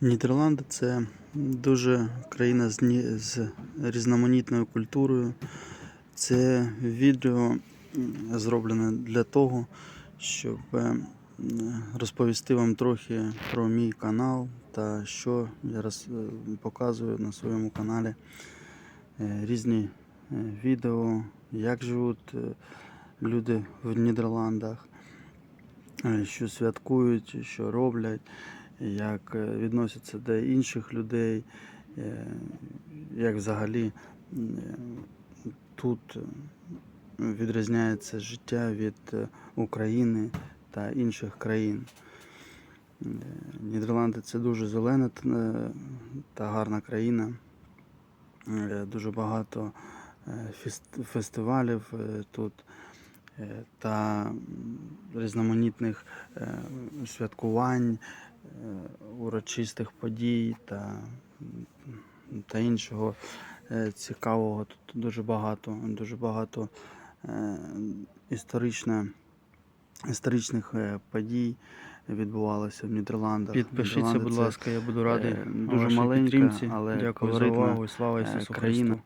Нідерланди це дуже країна з, ні- з різноманітною культурою. Це відео зроблене для того, щоб е, розповісти вам трохи про мій канал та що я роз, е, показую на своєму каналі. Е, Різні відео, як живуть люди в Нідерландах, що святкують, що роблять, як е, відносяться до інших людей, е, як взагалі тут е, відрізняється життя від України та інших країн. Нідерланди це дуже зелена та гарна країна. Дуже багато фестивалів тут та різноманітних святкувань, урочистих подій та, та іншого е, цікавого. Тут дуже багато, дуже багато е, історично, історичних е, подій відбувалося в Нідерландах. Підпишіться, Нідерланди будь ласка, я буду радий. е, дуже маленька, але дякую за увагу і слава е, Ісусу. Христу.